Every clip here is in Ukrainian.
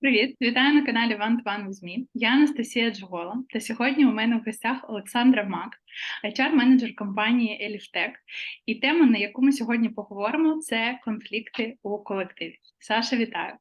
Привіт, вітаю на каналі One to One. Я Анастасія Джгола, та сьогодні у мене в гостях Олександра Мак, HR-менеджер компанії Еліфтек. І тема, на яку ми сьогодні поговоримо, це конфлікти у колективі. Саша, вітаю.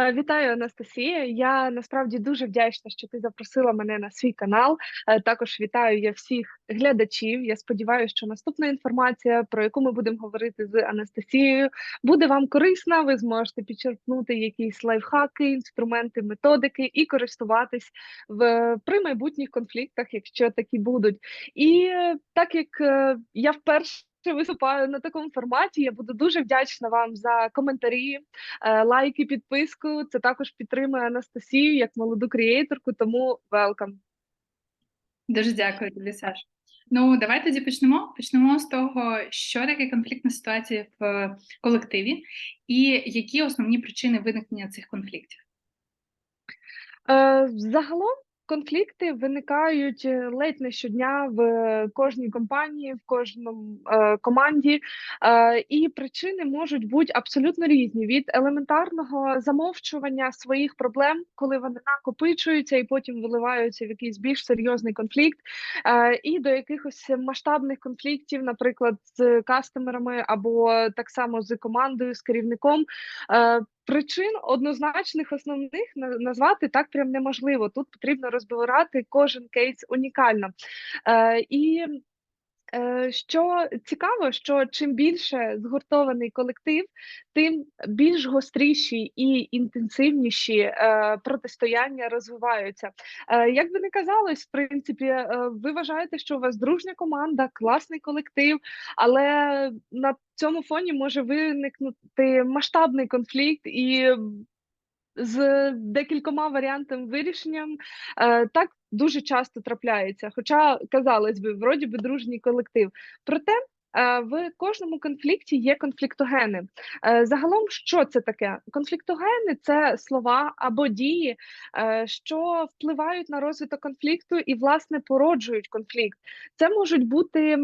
Е, Вітаю, Анастасія. Я насправді дуже вдячна, що ти запросила мене на свій канал. Е, Також вітаю я всіх глядачів. Я сподіваюся, що наступна інформація, про яку ми будемо говорити з Анастасією, буде вам корисна. Ви зможете підчерпнути якісь лайфхаки, інструменти, методики і користуватись в при майбутніх конфліктах, якщо такі будуть. І е, так як я вперше. Виступаю на такому форматі. Я буду дуже вдячна вам за коментарі, е, лайки, підписку. Це також підтримує Анастасію як молоду креаторку, тому welcome. Дуже дякую тобі, Саш. Ну, давай тоді почнемо. Почнемо з того, що таке конфліктна ситуація в колективі, і які основні причини виникнення цих конфліктів. Е, Загалом конфлікти виникають е, ледь не щодня в кожній компанії, в кожному е, команді, е, і причини можуть бути абсолютно різні: від елементарного замовчування своїх проблем, коли вони накопичуються і потім виливаються в якийсь більш серйозний конфлікт, е, і до якихось масштабних конфліктів, наприклад, з кастомерами або так само з командою, з керівником. Причин однозначних основних назвати так прям неможливо. Тут потрібно розбирати кожен кейс унікально. Е, і е, що цікаво, що чим більше згуртований колектив, тим більш гостріші і інтенсивніші е, протистояння розвиваються. Е, як би не казалось, в принципі, ви вважаєте, що у вас дружня команда, класний колектив, але на цьому фоні може виникнути масштабний конфлікт і з декількома варіантами вирішенням. Е, так дуже часто трапляється. Хоча, казалось би, вроді би дружній колектив. Проте е, в кожному конфлікті є конфліктогени. Е, Загалом, що це таке? Конфліктогени це слова або дії, що впливають на розвиток конфлікту і, власне, породжують конфлікт. Це можуть бути.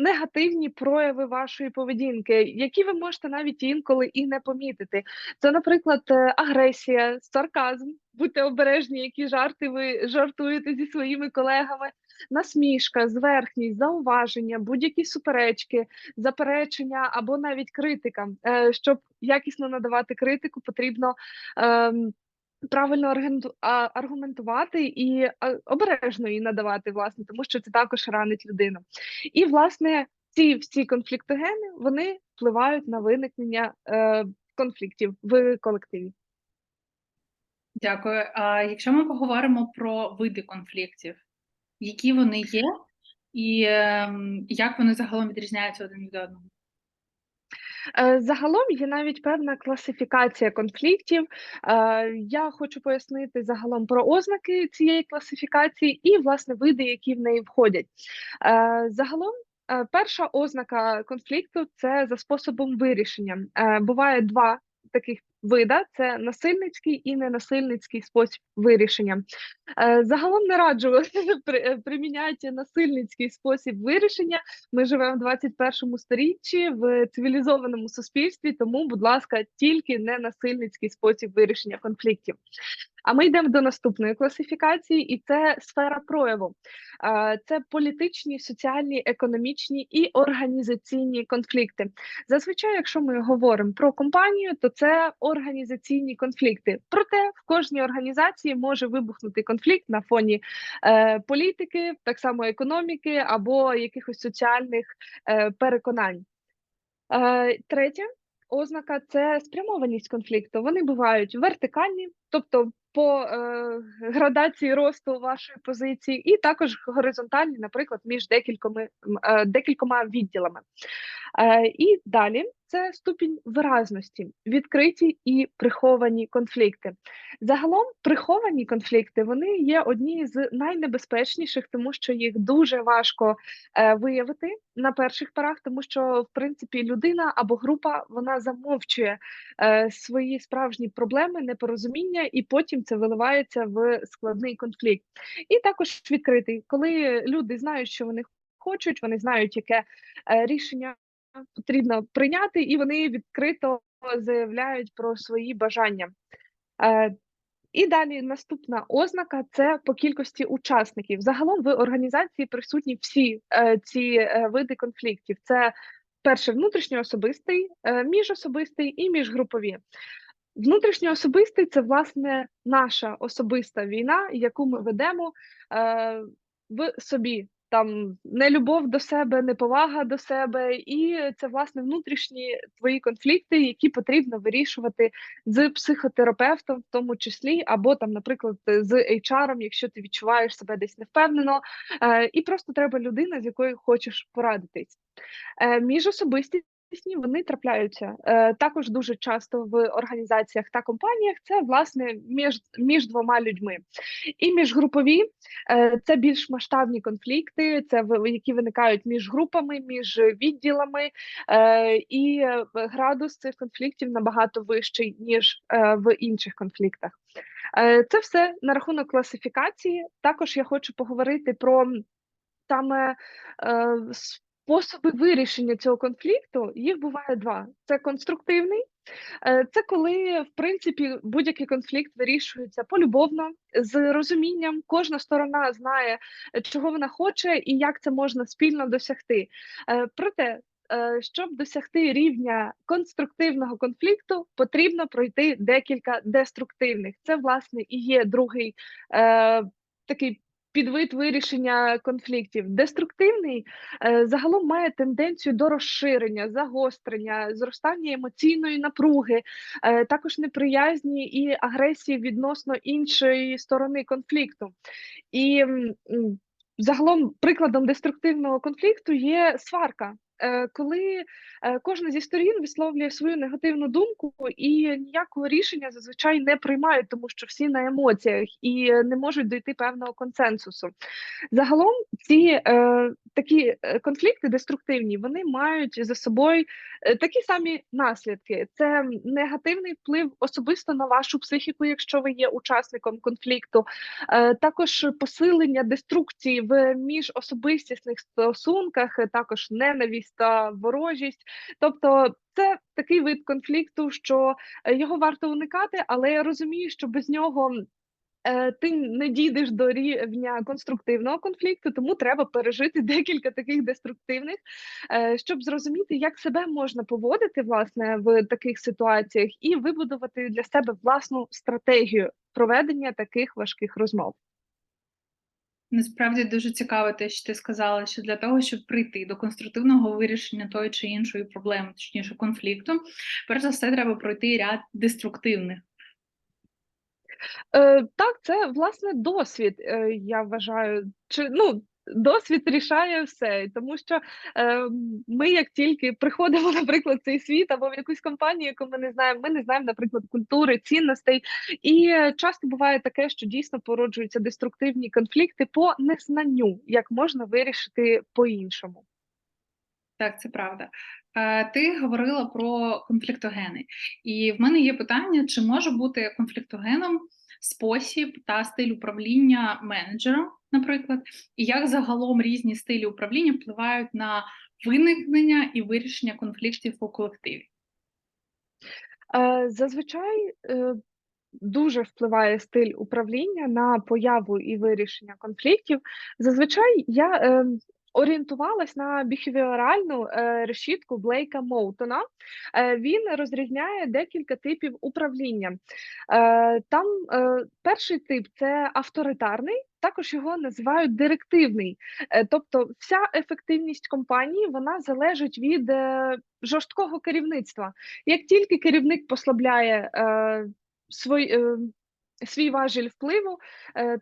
Негативні прояви вашої поведінки, які ви можете навіть інколи і не помітити. Це, наприклад, е, агресія, сарказм. Будьте обережні, які жарти ви жартуєте зі своїми колегами, насмішка, зверхність, зауваження, будь-які суперечки, заперечення або навіть критика. Е, Щоб якісно надавати критику, потрібно. Правильно аргументувати і обережно її надавати, власне, тому що це також ранить людину. І, власне, ці всі конфліктогени вони впливають на виникнення е, конфліктів в колективі. Дякую. А якщо ми поговоримо про види конфліктів, які вони є, і ем, як вони загалом відрізняються один від одного? Е, Загалом є навіть певна класифікація конфліктів. Е, Я хочу пояснити загалом про ознаки цієї класифікації і, власне, види, які в неї входять. Е, Загалом. Перша ознака конфлікту це за способом вирішення. Буває два таких вида: це насильницький і ненасильницький спосіб вирішення. Е, Загалом не раджу при- приміняти насильницький спосіб вирішення. Ми живемо в 21 сторіччі в цивілізованому суспільстві, тому, будь ласка, тільки не насильницький спосіб вирішення конфліктів. А ми йдемо до наступної класифікації, і це сфера прояву. Це політичні, соціальні, економічні і організаційні конфлікти. Зазвичай, якщо ми говоримо про компанію, то це організаційні конфлікти. Проте в кожній організації може вибухнути конфлікт на фоні е, політики, так само економіки або якихось соціальних е, переконань. Е, третє ознака це спрямованість конфлікту. Вони бувають вертикальні, тобто по е, градації росту вашої позиції, і також горизонтальні, наприклад, між декількома, е, декількома відділами. Е, і далі це ступінь виразності, відкриті і приховані конфлікти. Загалом приховані конфлікти вони є одні з найнебезпечніших, тому що їх дуже важко е, виявити на перших порах, тому що в принципі людина або група вона замовчує е, свої справжні проблеми, непорозуміння, і потім це виливається в складний конфлікт. І також відкритий, коли люди знають, що вони хочуть, вони знають, яке е, рішення потрібно прийняти, і вони відкрито заявляють про свої бажання. Е, і далі наступна ознака це по кількості учасників. Загалом в організації присутні всі е, ці види конфліктів. Це перше внутрішньоособистий, міжособистий і міжгрупові. Внутрішньоособистий це власне наша особиста війна, яку ми ведемо е, в собі. Там нелюбов до себе, неповага до себе, і це власне внутрішні твої конфлікти, які потрібно вирішувати з психотерапевтом, в тому числі, або там, наприклад, з HR, якщо ти відчуваєш себе десь невпевнено, е, і просто треба людина, з якою хочеш порадитись. Е, міжособисті вони трапляються е, також дуже часто в організаціях та компаніях. Це власне між між двома людьми, і міжгрупові е, це більш масштабні конфлікти, це які виникають між групами, між відділами, е, і градус цих конфліктів набагато вищий ніж е, в інших конфліктах. Е, Це все на рахунок класифікації. Також я хочу поговорити про саме. Е, Способи вирішення цього конфлікту їх буває два: це конструктивний, е, це коли в принципі будь-який конфлікт вирішується полюбовно, з розумінням. Кожна сторона знає, чого вона хоче і як це можна спільно досягти. Е, проте, е, щоб досягти рівня конструктивного конфлікту, потрібно пройти декілька деструктивних. Це власне і є другий такий підвид вирішення конфліктів. Деструктивний е, загалом має тенденцію до розширення, загострення, зростання емоційної напруги, е, також неприязні і агресії відносно іншої сторони конфлікту. І загалом прикладом деструктивного конфлікту є сварка. Е, коли е, кожна зі сторін висловлює свою негативну думку і ніякого рішення зазвичай не приймають, тому що всі на емоціях і не можуть дойти певного консенсусу. Загалом ці е, такі е, конфлікти деструктивні вони мають за собою такі самі наслідки: це негативний вплив особисто на вашу психіку, якщо ви є учасником конфлікту, е, також посилення деструкції в міжособистісних стосунках, також ненависть та ворожість. Тобто, це такий вид конфлікту, що е, його варто уникати, але я розумію, що без нього. Е, ти не дійдеш до рівня конструктивного конфлікту, тому треба пережити декілька таких деструктивних, е, щоб зрозуміти, як себе можна поводити власне в таких ситуаціях, і вибудувати для себе власну стратегію проведення таких важких розмов. Насправді дуже цікаво те, що ти сказала, що для того, щоб прийти до конструктивного вирішення тої чи іншої проблеми, точніше конфлікту, перш за все, треба пройти ряд деструктивних. Е, Так, це власне досвід. е, Я вважаю, чи ну досвід рішає все, тому що е, ми, як тільки приходимо, наприклад, в цей світ або в якусь компанію, яку ми не знаємо, ми не знаємо, наприклад, культури, цінностей. І часто буває таке, що дійсно породжуються деструктивні конфлікти по незнанню, як можна вирішити по-іншому. Так, це правда. Е, ти говорила про конфліктогени, і в мене є питання: чи може бути конфліктогеном спосіб та стиль управління менеджером, наприклад, і як загалом різні стилі управління впливають на виникнення і вирішення конфліктів у колективі? Е, зазвичай е, дуже впливає стиль управління на появу і вирішення конфліктів. Зазвичай я ем, орієнтувалась на біхевіоральну е, решітку Блейка Моутона. Е, Він розрізняє декілька типів управління. Е, Там е, перший тип це авторитарний. Також його називають директивний, е, тобто вся ефективність компанії вона залежить від е, жорсткого керівництва. Як тільки керівник послабляє е, свій, свій важіль впливу,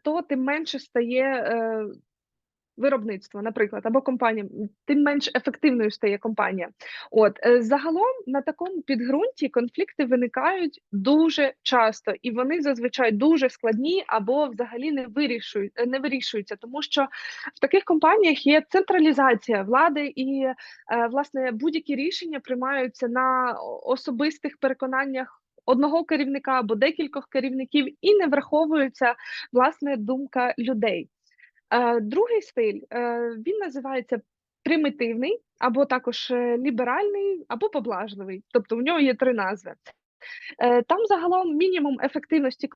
то тим менше стає виробництво, наприклад, або компанія, тим менш ефективною стає компанія. От е, загалом на такому підґрунті конфлікти виникають дуже часто, і вони зазвичай дуже складні або взагалі не вирішують, не вирішуються, тому що в таких компаніях є централізація влади, і е, власне будь-які рішення приймаються на особистих переконаннях. Одного керівника або декількох керівників і не враховується власне думка людей. Другий стиль е, він називається примітивний. або також е, ліберальний, або поблажливий. Тобто у нього є три назви. Е, Там загалом мінімум ефективності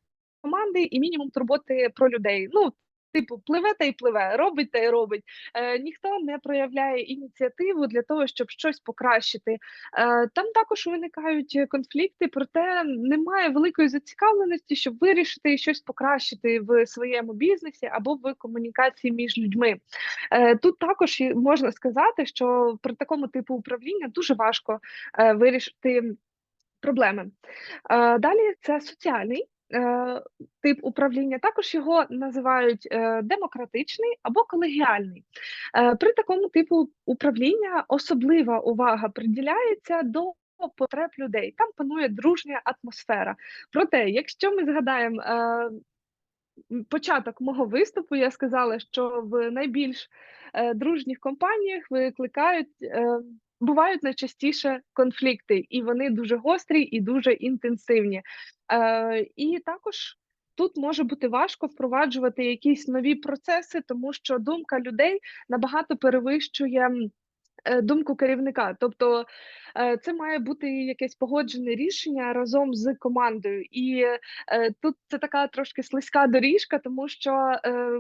команди і мінімум турботи про людей. Ну, типу, пливе та й пливе, робить та й робить. Е, Ніхто не проявляє ініціативу для того, щоб щось покращити. Е, Там також виникають конфлікти, проте немає великої зацікавленості, щоб вирішити і щось покращити в своєму бізнесі або в комунікації між людьми. Е, Тут також можна сказати, що при такому типу управління дуже важко е, вирішити проблеми. Е, Далі це соціальний тип управління. Також його називають е, демократичний або колегіальний. Е, При такому типу управління особлива увага приділяється до потреб людей. Там панує дружня атмосфера. Проте, якщо ми згадаємо. е, Початок мого виступу я сказала, що в найбільш е, дружніх компаніях викликають е, бувають найчастіше конфлікти, і вони дуже гострі і дуже інтенсивні. Е, і також тут може бути важко впроваджувати якісь нові процеси, тому що думка людей набагато перевищує. Е, Думку керівника, тобто е, це має бути якесь погоджене рішення разом з командою, і е, тут це така трошки слизька доріжка, тому що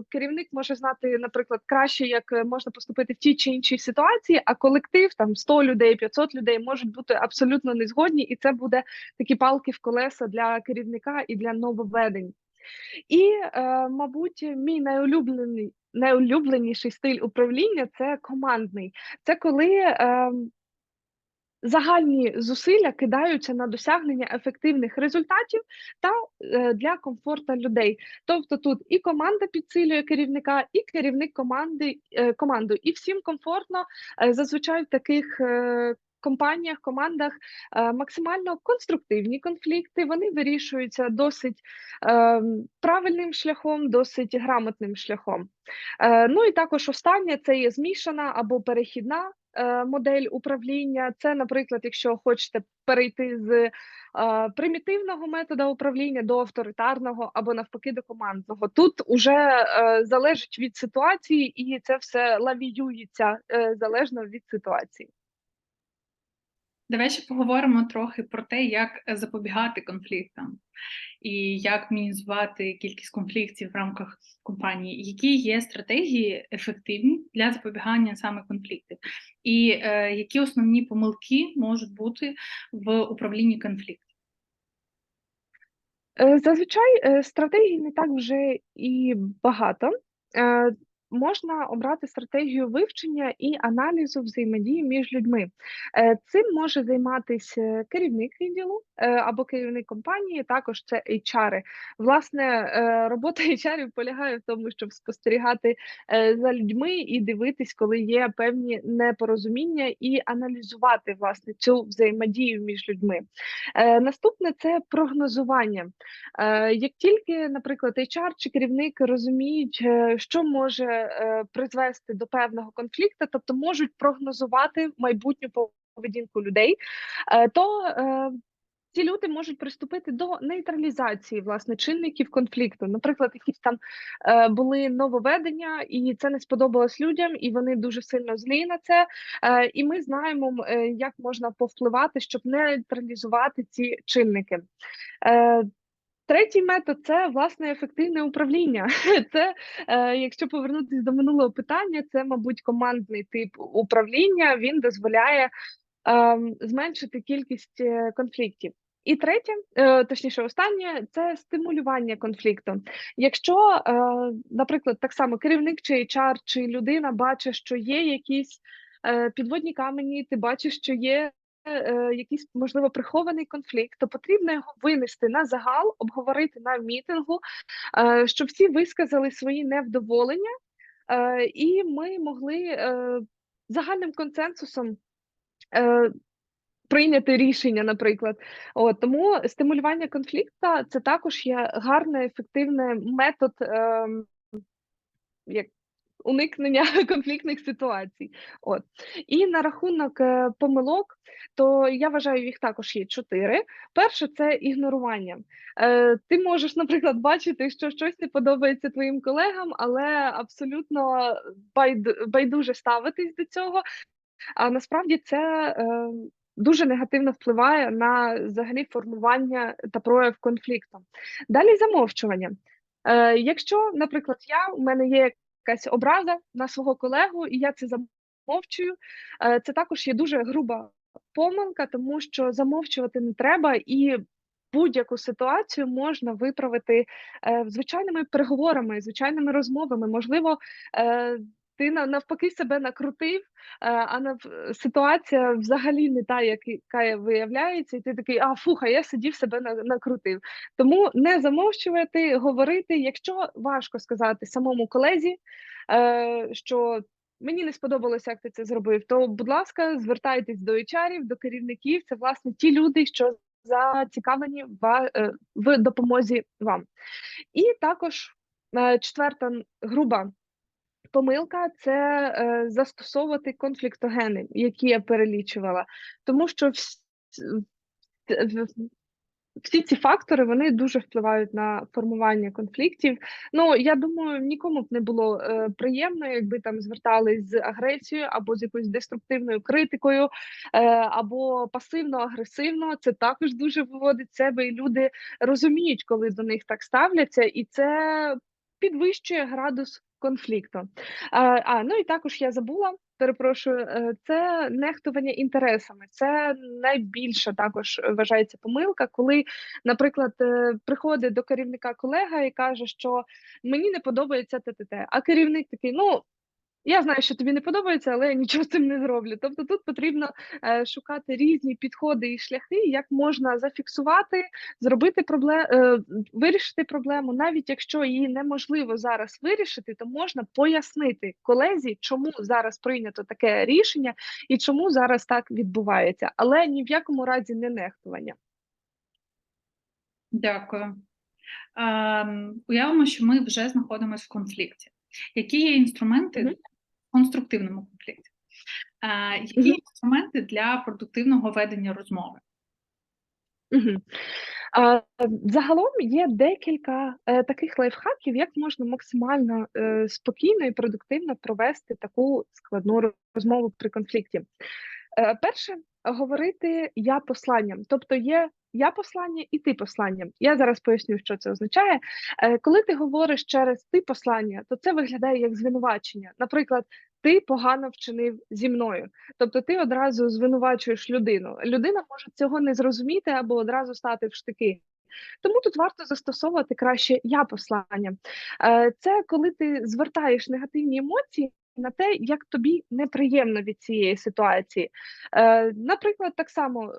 керівник може знати, наприклад, краще, як можна поступити в тій чи іншій ситуації, а колектив там 100 людей, 500 людей можуть бути абсолютно незгодні, і це буде такі палки в колеса для керівника і для нововведень. І, е, мабуть, мій найулюблений найулюбленіший стиль управління це командний. Це коли е, загальні зусилля кидаються на досягнення ефективних результатів та е, для комфорту людей. Тобто тут і команда підсилює керівника, і керівник команди е, команду, і всім комфортно зазвичай в таких. е, Компаніях, командах е, максимально конструктивні конфлікти, вони вирішуються досить е, правильним шляхом, досить грамотним шляхом. Е, ну і також останнє це є змішана або перехідна модель управління. Це, наприклад, якщо хочете перейти з примітивного методу управління до авторитарного або навпаки до командного. Тут уже залежить від ситуації, і це все лавіюється залежно від ситуації. Давай ще поговоримо трохи про те, як е, запобігати конфліктам і як мінімізувати кількість конфліктів в рамках компанії. Які є стратегії ефективні для запобігання саме конфліктів, і е, які основні помилки можуть бути в управлінні конфліктом? Е, Зазвичай е, стратегій не так вже і багато. Е, Можна обрати стратегію вивчення і аналізу взаємодії між людьми. Е, Цим може займатися керівник відділу е, або керівник компанії, також це HR. Власне, е, робота HR полягає в тому, щоб спостерігати е, за людьми і дивитись, коли є певні непорозуміння, і аналізувати власне цю взаємодію між людьми. Е, Наступне це прогнозування. Е, Як тільки, наприклад, HR чи керівник розуміють, е, що може е, призвести до певного конфлікту, тобто можуть прогнозувати майбутню поведінку людей, е, то е, ці люди можуть приступити до нейтралізації власне чинників конфлікту. Наприклад, якісь там е, були нововведення, і це не сподобалось людям, і вони дуже сильно злі на це. Е, і ми знаємо, е, як можна повпливати, щоб нейтралізувати ці чинники. Е, Третій метод це власне ефективне управління. Це, е, якщо повернутися до минулого питання, це, мабуть, командний тип управління. Він дозволяє ем, зменшити кількість е, конфліктів. І третє, е, точніше, останнє це стимулювання конфлікту. Якщо, наприклад, так само керівник чи HR, чи людина бачить, що є якісь підводні камені, ти бачиш, що є е, якийсь можливо прихований конфлікт, то потрібно його винести на загал, обговорити на мітингу, е, щоб всі висказали свої невдоволення, е, і ми могли загальним консенсусом. Прийняти рішення, наприклад, от тому стимулювання конфлікту це також є гарний ефективний метод ем, як уникнення конфліктних ситуацій. От і на рахунок е, помилок, то я вважаю, їх також є чотири. Перше це ігнорування. Е, Ти можеш, наприклад, бачити, що щось не подобається твоїм колегам, але абсолютно байдуже ставитись до цього. а насправді це е, дуже негативно впливає на взагалі формування та прояв конфлікту. Далі замовчування. Е, Якщо, наприклад, я у мене є якась образа на свого колегу, і я це замовчую, е, це також є дуже груба помилка, тому що замовчувати не треба і. Будь-яку ситуацію можна виправити е, звичайними переговорами, звичайними розмовами. Можливо, е, ти навпаки себе накрутив, е, а ситуація взагалі не та, яка виявляється, і ти такий, а фуха, я сидів себе накрутив. Тому не замовчувати, говорити, якщо важко сказати самому колезі, е, що мені не сподобалося, як ти це зробив, то, будь ласка, звертайтесь до HR, до керівників. Це власне ті люди, що зацікавлені в, е, допомозі вам. І також четверта груба помилка це е, застосовувати конфліктогени, які я перелічувала, тому що вс- в- всі ці фактори вони дуже впливають на формування конфліктів. Ну я думаю, нікому б не було е, приємно, якби там звертались з агресією або з якоюсь деструктивною критикою, е, або пасивно-агресивно. Це також дуже виводить себе, і люди розуміють, коли до них так ставляться, і це підвищує градус конфлікту. А, а ну і також я забула. Перепрошую, е, це нехтування інтересами. Це найбільша також вважається помилка, коли, наприклад, е, приходить до керівника колега і каже, що мені не подобається ТТТ, а керівник такий, ну. Я знаю, що тобі не подобається, але я нічого з цим не зроблю. Тобто тут потрібно е, шукати різні підходи і шляхи, як можна зафіксувати, зробити проблем, е, вирішити проблему, навіть якщо її неможливо зараз вирішити, то можна пояснити колезі, чому зараз прийнято таке рішення і чому зараз так відбувається, але ні в якому разі не нехтування. Дякую. Ем, уявимо, що ми вже знаходимося в конфлікті. Які є інструменти конструктивному конфлікті? Е, які інструменти для продуктивного ведення розмови? А, загалом є декілька е, таких лайфхаків, як можна максимально е, спокійно і продуктивно провести таку складну розмову при конфлікті. Е, перше, говорити я посланням, тобто є я послання і ти послання. Я зараз поясню, що це означає. Е, коли ти говориш через ти послання, то це виглядає як звинувачення. Наприклад, ти погано вчинив зі мною. Тобто ти одразу звинувачуєш людину. Людина може цього не зрозуміти або одразу стати в штики. Тому тут варто застосовувати краще я послання. Е, Це коли ти звертаєш негативні емоції. На те, як тобі неприємно від цієї ситуації. Е, Наприклад, так само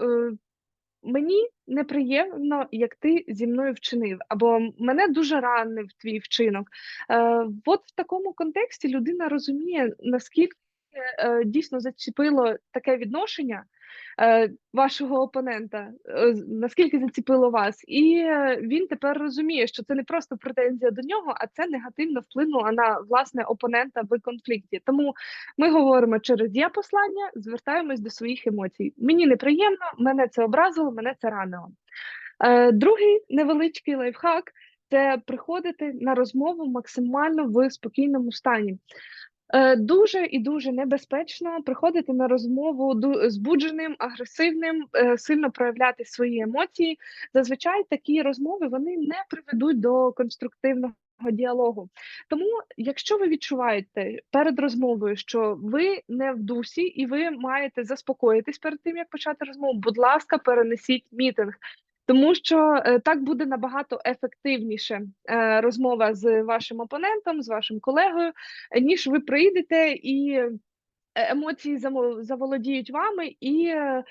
мені неприємно, як ти зі мною вчинив, або мене дуже ранив твій вчинок. Е, От в такому контексті людина розуміє, наскільки дійсно зачепило таке відношення е, вашого опонента, е, наскільки заціпило вас, і е, він тепер розуміє, що це не просто претензія до нього, а це негативно вплинуло на власне опонента в конфлікті. Тому ми говоримо через я послання, звертаємось до своїх емоцій. Мені неприємно, мене це образило, мене це ранило. Е, Другий невеличкий лайфхак це приходити на розмову максимально в спокійному стані. Е, Дуже і дуже небезпечно приходити на розмову збудженим, агресивним, е, сильно проявляти свої емоції. Зазвичай такі розмови вони не приведуть до конструктивного діалогу. Тому, якщо ви відчуваєте перед розмовою, що ви не в дусі і ви маєте заспокоїтись перед тим, як почати розмову, будь ласка, перенесіть мітинг. Тому що е, так буде набагато ефективніше е, розмова з вашим опонентом, з вашим колегою, ніж ви прийдете і е, емоції заволодіють вами, і е,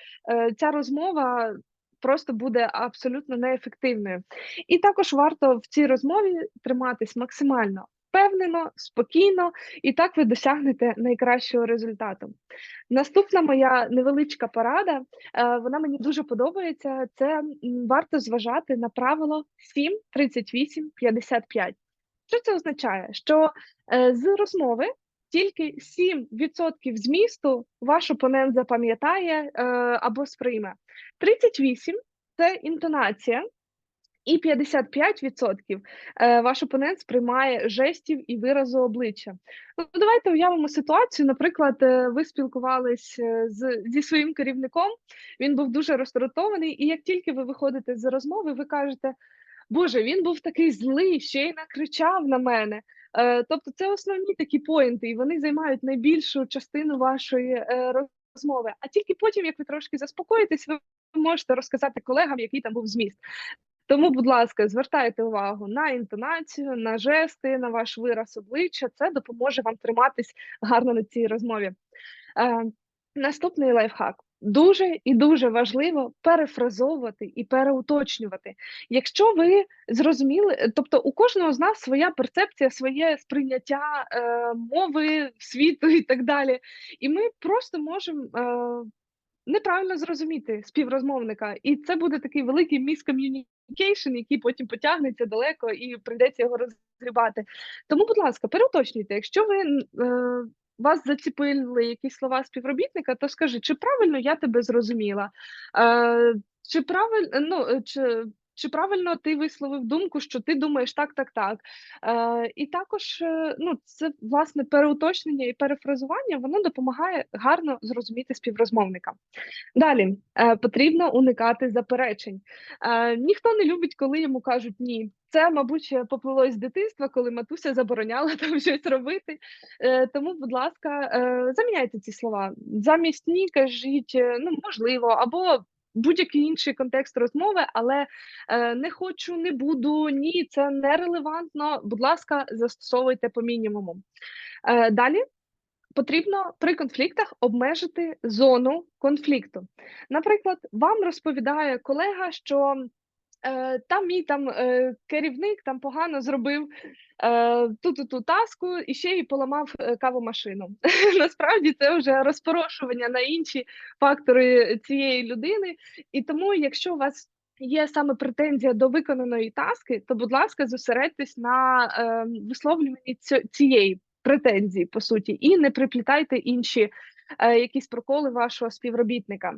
ця розмова просто буде абсолютно неефективною. І також варто в цій розмові триматись максимально впевнено, спокійно, і так ви досягнете найкращого результату. Наступна моя невеличка порада, е, вона мені дуже подобається. Це варто зважати на правило 7, 38, 55. Що це означає? Що е, з розмови тільки 7% змісту ваш опонент запам'ятає е, або сприйме. 38 – це інтонація, І 55% е, ваш опонент сприймає жестів і виразу обличчя. Ну, давайте уявимо ситуацію. Наприклад, е, ви спілкувались е, зі своїм керівником, він був дуже роздратований, і як тільки ви виходите з розмови, ви кажете: Боже, він був такий злий, ще й накричав на мене. Тобто, це основні такі поінти, і вони займають найбільшу частину вашої розмови. А тільки потім, як ви трошки заспокоїтесь, ви можете розказати колегам, який там був зміст. Тому, будь ласка, звертайте увагу на інтонацію, на жести, на ваш вираз обличчя. Це допоможе вам триматись гарно на цій розмові. Е, Наступний лайфхак. Дуже і дуже важливо перефразовувати і переуточнювати. Якщо ви зрозуміли, тобто у кожного з нас своя перцепція, своє сприйняття е, мови, світу і так далі, і ми просто можемо е, неправильно зрозуміти співрозмовника, і це буде такий великий міском'юнікейшн, який потім потягнеться далеко і прийдеться його розгрібати. Тому, будь ласка, переуточнюйте, якщо ви. Е, вас заціпили якісь слова співробітника, то скажи, чи правильно я тебе зрозуміла? Е, Чи правильно ну, е, чи, чи правильно ти висловив думку, що ти думаєш так, так, так. Е, І також е, ну, це власне переуточнення і перефразування воно допомагає гарно зрозуміти співрозмовника. Далі е, потрібно уникати заперечень. Е, Ніхто не любить, коли йому кажуть ні. Це, мабуть, ще поплилось з дитинства, коли матуся забороняла там щось робити. Е, Тому, будь ласка, е, заміняйте ці слова. Замість ні, кажіть, е, ну можливо, або будь-який інший контекст розмови, але е, не хочу, не буду, ні, це нерелевантно. Будь ласка, застосовуйте по мінімуму. Е, Далі потрібно при конфліктах обмежити зону конфлікту. Наприклад, вам розповідає колега, що там мій там е, керівник там погано зробив е, ту-ту ту таску і ще й поламав е, кавомашину. Насправді це вже розпорошування на інші фактори цієї людини. І тому, якщо у вас є саме претензія до виконаної таски, то, будь ласка, зосередьтесь на е, висловлюванні цієї претензії, по суті, і не приплітайте інші е, якісь проколи вашого співробітника.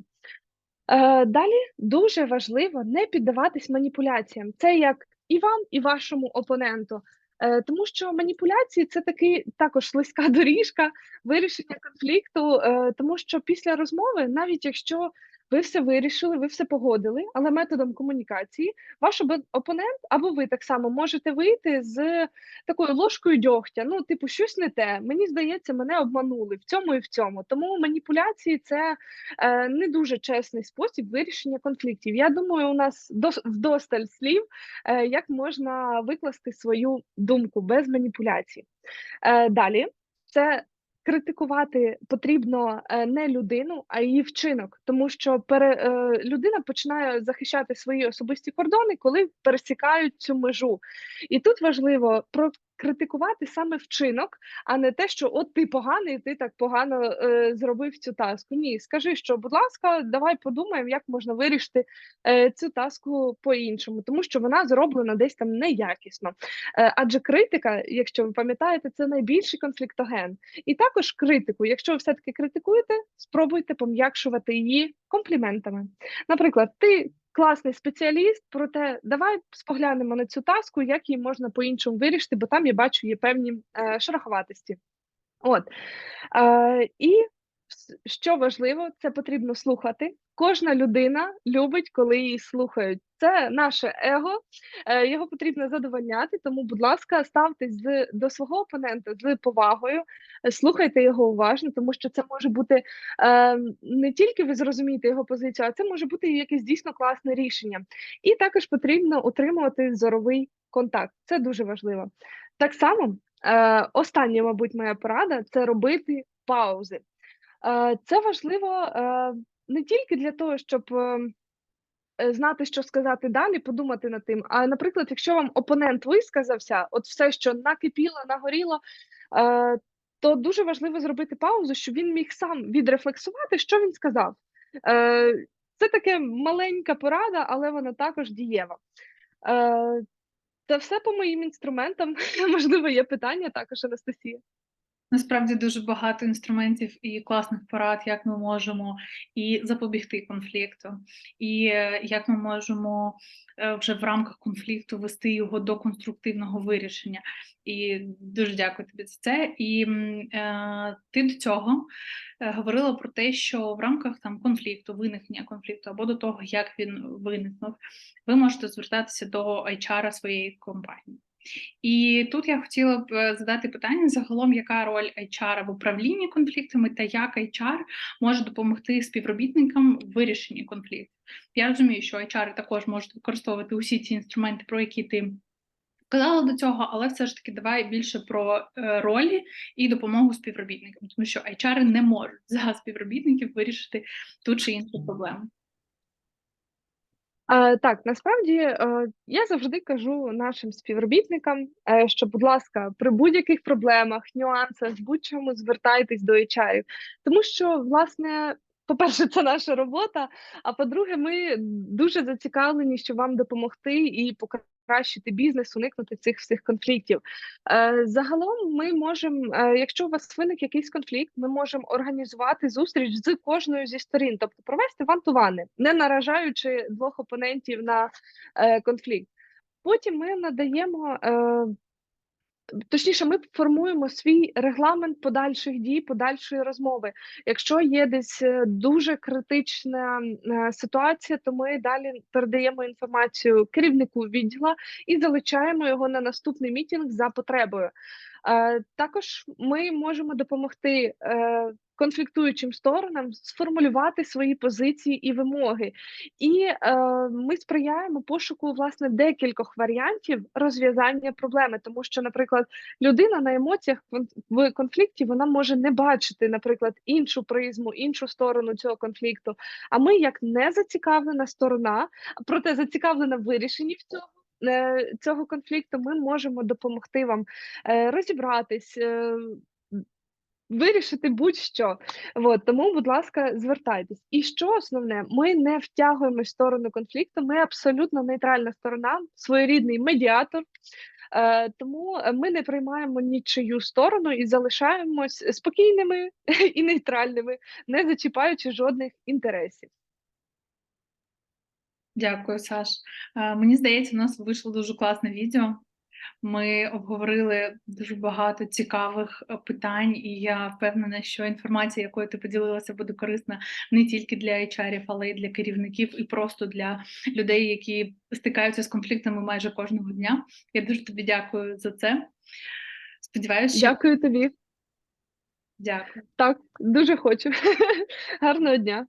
Е, далі дуже важливо не піддаватись маніпуляціям. Це як і вам, і вашому опоненту. Е, тому що маніпуляції це таки також слизька доріжка вирішення конфлікту, е, тому що після розмови, навіть якщо ви все вирішили, ви все погодили, але методом комунікації ваш опонент або ви так само можете вийти з такою ложкою дьогтя. Ну, типу, щось не те. Мені здається, мене обманули в цьому і в цьому. Тому маніпуляції це е, не дуже чесний спосіб вирішення конфліктів. Я думаю, у нас дос, вдосталь слів, е, як можна викласти свою думку без маніпуляцій. Е, далі це. Критикувати потрібно е, не людину, а її вчинок, тому що пере, е, людина починає захищати свої особисті кордони, коли пересікають цю межу. І тут важливо прокритикувати саме вчинок, а не те, що от ти поганий, ти так погано е, зробив цю таску. Ні, скажи, що, будь ласка, давай подумаємо, як можна вирішити е, цю таску по-іншому, тому що вона зроблена десь там неякісно. Е, адже критика, якщо ви пам'ятаєте, це найбільший конфліктоген. І також критику, якщо ви все-таки критикуєте, спробуйте пом'якшувати її компліментами. Наприклад, ти класний спеціаліст, проте давай споглянемо на цю таску, як її можна по-іншому вирішити, бо там я бачу є певні е, шероховатості. От. Е, і що важливо, це потрібно слухати. Кожна людина любить, коли її слухають. Це наше его, е, його потрібно задовольняти. Тому, будь ласка, ставтесь з, до свого опонента з повагою, е, слухайте його уважно, тому що це може бути е, не тільки ви зрозумієте його позицію, а це може бути якесь дійсно класне рішення. І також потрібно утримувати зоровий контакт. Це дуже важливо. Так само, е, остання, мабуть, моя порада це робити паузи. Е, Це важливо не тільки для того, щоб е, е, знати, що сказати далі, подумати над тим. А, наприклад, якщо вам опонент висказався, от все, що накипіло, нагоріло, е, то дуже важливо зробити паузу, щоб він міг сам відрефлексувати, що він сказав. Е, Це таке маленька порада, але вона також дієва. Це все по моїм інструментам. Можливо, є питання також, Анастасія. Насправді дуже багато інструментів і класних порад, як ми можемо і запобігти конфлікту, і е, як ми можемо е, вже в рамках конфлікту вести його до конструктивного вирішення. І дуже дякую тобі за це. І е, ти до цього е, говорила про те, що в рамках там конфлікту, виникнення конфлікту або до того, як він виникнув, ви можете звертатися до HR своєї компанії. І тут я хотіла б е, задати питання загалом, яка роль HR в управлінні конфліктами та як HR може допомогти співробітникам в вирішенні конфліктів. Я розумію, що HR також можуть використовувати усі ці інструменти, про які ти казала до цього, але все ж таки давай більше про е, ролі і допомогу співробітникам, тому що HR не можуть за співробітників вирішити ту чи іншу проблему. Е, так, насправді е, я завжди кажу нашим співробітникам, е, що, будь ласка, при будь-яких проблемах, нюансах, будь-чому звертайтесь до HR, тому що, власне, по-перше, це наша робота. А по-друге, ми дуже зацікавлені, щоб вам допомогти і покращити бізнес, уникнути цих всіх конфліктів. Е, загалом, ми можемо, е, якщо у вас виник якийсь конфлікт, ми можемо організувати зустріч з кожною зі сторін, тобто провести вантувани, не наражаючи двох опонентів на е, конфлікт. Потім ми надаємо. Точніше, ми формуємо свій регламент подальших дій, подальшої розмови. Якщо є десь е, дуже критична е, ситуація, то ми далі передаємо інформацію керівнику відділу і залучаємо його на наступний мітінг за потребою. Е, Також ми можемо допомогти конфліктуючим сторонам сформулювати свої позиції і вимоги, і е, ми сприяємо пошуку власне декількох варіантів розв'язання проблеми, тому що, наприклад, людина на емоціях в- конфлікті вона може не бачити, наприклад, іншу призму, іншу сторону цього конфлікту. А ми, як не зацікавлена сторона, проте зацікавлена в вирішенні в цього. е, Цього конфлікту ми можемо допомогти вам е, розібратись, е, вирішити будь-що. От, тому, будь ласка, звертайтесь. І що основне, ми не втягуємо сторону конфлікту, ми абсолютно нейтральна сторона, своєрідний медіатор. Е, тому ми не приймаємо нічию сторону і залишаємось спокійними і нейтральними, не зачіпаючи жодних інтересів. Дякую, Саш. Е, Мені здається, у нас вийшло дуже класне відео. Ми обговорили дуже багато цікавих е, питань, і я впевнена, що інформація, якою ти поділилася, буде корисна не тільки для HR, але й для керівників, і просто для людей, які стикаються з конфліктами майже кожного дня. Я дуже тобі дякую за це. Сподіваюся, що Дякую тобі. дякую. Так, дуже хочу. Гарного дня.